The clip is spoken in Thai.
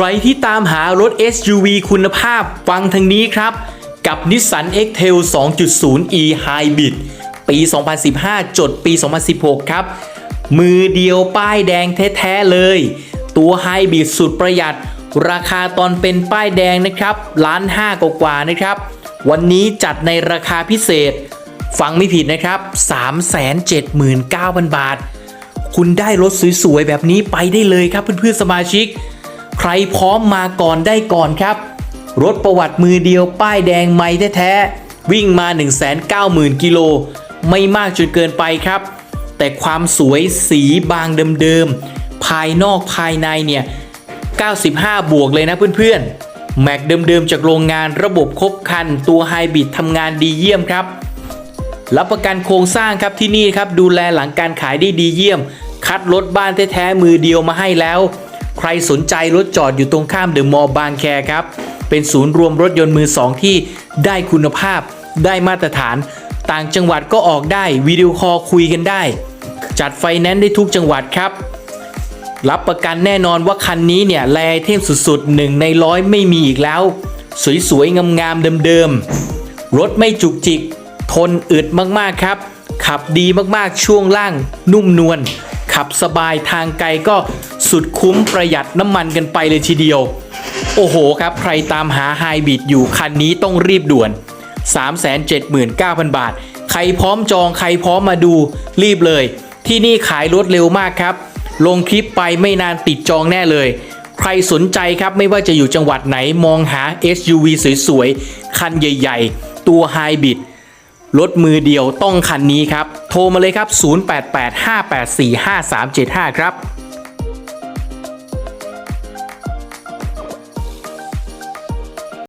ใครที่ตามหารถ SUV คุณภาพฟังทางนี้ครับ กับ Nissan X-Trail 2.0 e Hybrid ปี 2015 จดปี 2016 ครับ มือเดียวป้ายแดงแท้ ๆ เลย ตัวไฮบริดสุดประหยัด ราคาตอนเป็นป้ายแดงนะครับล้านห้ากว่าๆนะครับ วันนี้จัดในราคาพิเศษ ฟังไม่ผิดนะครับ 379,000 บาท คุณได้รถสวย ๆ แบบนี้ไปได้เลยครับเพื่อน ๆ สมาชิก ใครพร้อมมาก่อนได้ก่อนครับ รถประวัติมือเดียวป้ายแดงไม่แท้ๆวิ่งมา 190,000 กิโล ไม่มากจนเกินไปครับ แต่ความสวยสีบางเดิมๆ ภายนอกภายในเนี่ย 95 บวกเลยนะเพื่อนๆ แม็กเดิมๆ จากโรงงานระบบครบครัน ตัวไฮบริดทำงานดีเยี่ยมครับ รับประกันโครงสร้างครับที่นี่ครับดูแลหลังการขายได้ดีเยี่ยม คัดรถบ้านแท้ๆมือเดียวมาให้แล้ว ใครสนใจรถจอดอยู่ตรงข้ามเดอะมอลล์บางแคครับ เป็นศูนย์รวมรถยนต์มือสองที่ได้คุณภาพ ได้มาตรฐาน ต่างจังหวัดก็ออกได้วิดีโอคอลคุยกันได้ จัดไฟแนนซ์ได้ทุกจังหวัดครับ รับประกันแน่นอนว่าคันนี้เนี่ยแลไอเทมสุดๆหนึ่งในร้อยไม่มีอีกแล้ว สวยๆงามๆเดิมๆรถไม่จุกจิก ทนอึดมากๆครับ ขับดีมากๆช่วงล่างนุ่มนวล ขับสบายทางไกลก็สุดคุ้มประหยัดน้ำมันกันไปเลยทีเดียว โอ้โหครับ ใครตามหาไฮบริดอยู่คันนี้ต้องรีบด่วน 379,000 บาท ใครพร้อมจองใครพร้อมมาดูรีบเลย ที่นี่ขายรถเร็วมากครับ ลงคลิปไปไม่นานติดจองแน่เลย ใครสนใจครับไม่ว่าจะอยู่จังหวัดไหนมองหา SUV สวยๆ คันใหญ่ ๆ ตัวไฮบริด รถมือเดียวต้องคันนี้ครับ โทรมาเลยครับ 0885845375 ครับ